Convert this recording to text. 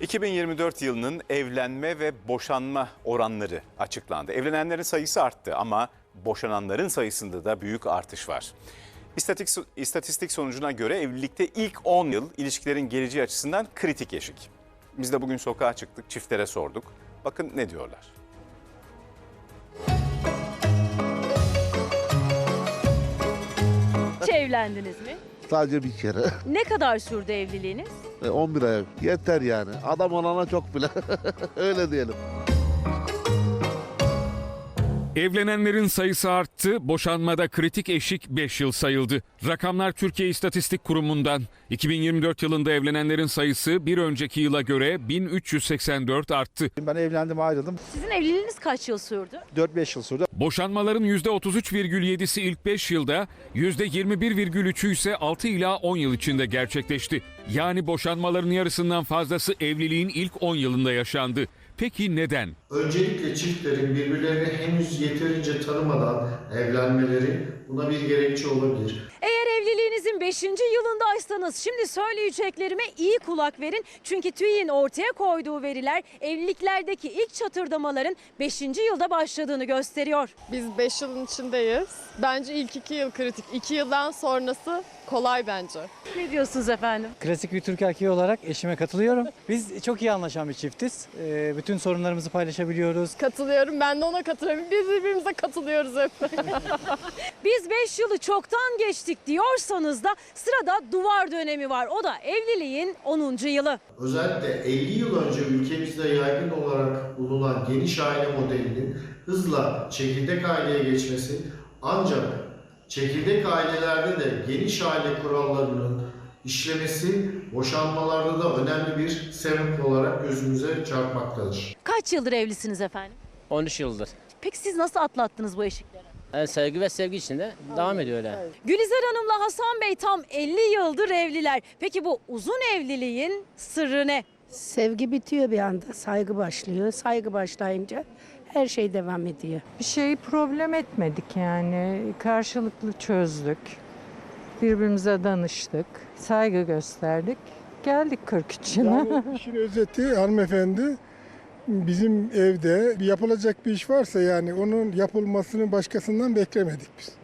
2024 yılının evlenme ve boşanma oranları açıklandı. Evlenenlerin sayısı arttı ama boşananların sayısında da büyük artış var. İstatistik, sonucuna göre evlilikte ilk 10 yıl ilişkilerin geleceği açısından kritik eşik. Biz de bugün sokağa çıktık, çiftlere sorduk. Bakın ne diyorlar. Hiç evlendiniz mi? Sadece bir kere. Ne kadar sürdü evliliğiniz? E, 11 ay yeter yani. Adam olana çok bile. Öyle diyelim. Evlenenlerin sayısı arttı, boşanmada kritik eşik 5 yıl sayıldı. Rakamlar Türkiye İstatistik Kurumu'ndan. 2024 yılında evlenenlerin sayısı bir önceki yıla göre 1384 arttı. Ben evlendim ayrıldım. Sizin evliliğiniz kaç yıl sürdü? 4-5 yıl sürdü. Boşanmaların %33,7'si ilk 5 yılda, %21,3'ü ise 6 ila 10 yıl içinde gerçekleşti. Yani boşanmaların yarısından fazlası evliliğin ilk 10 yılında yaşandı. Peki neden? Öncelikle çiftlerin birbirlerini henüz yeterince tanımadan evlenmeleri buna bir gerekçe olabilir. Eğer evliliğinizin 5. yılındaysanız şimdi söyleyeceklerime iyi kulak verin. Çünkü TÜİ'nin ortaya koyduğu veriler evliliklerdeki ilk çatırdamaların 5. yılda başladığını gösteriyor. Biz 5 yılın içindeyiz. Bence ilk 2 yıl kritik. 2 yıldan sonrası kolay bence. Ne diyorsunuz efendim? Klasik bir Türk erkeği olarak eşime katılıyorum. Biz çok iyi anlaşan bir çiftiz. Ee, bütün sorunlarımızı paylaşabiliyoruz. Katılıyorum. Ben de ona katılıyorum. Biz birbirimize katılıyoruz hep. Biz 5 yılı çoktan geçtik diyorsanız da sırada duvar dönemi var. O da evliliğin 10. yılı. Özellikle 50 yıl önce ülkemizde yaygın olarak bulunan geniş aile modelinin hızla çekirdek aileye geçmesi ancak çekirdek ailelerde de geniş aile kurallarının işlemesi boşanmalarda da önemli bir sebep olarak gözümüze çarpmaktadır. Kaç yıldır evlisiniz efendim? 13 yıldır. Peki siz nasıl atlattınız bu eşikleri? Yani sevgi ve sevgi içinde devam ediyor öyle. Gülizar Hanım'la Hasan Bey tam 50 yıldır evliler. Peki bu uzun evliliğin sırrı ne? Sevgi bitiyor bir anda, saygı başlıyor. Saygı başlayınca her şey devam ediyor. Bir şeyi problem etmedik yani. Karşılıklı çözdük. Birbirimize danıştık. Saygı gösterdik. Geldik 43 yıla. Yani işin özeti hanımefendi bizim evde yapılacak bir iş varsa yani onun yapılmasını başkasından beklemedik biz.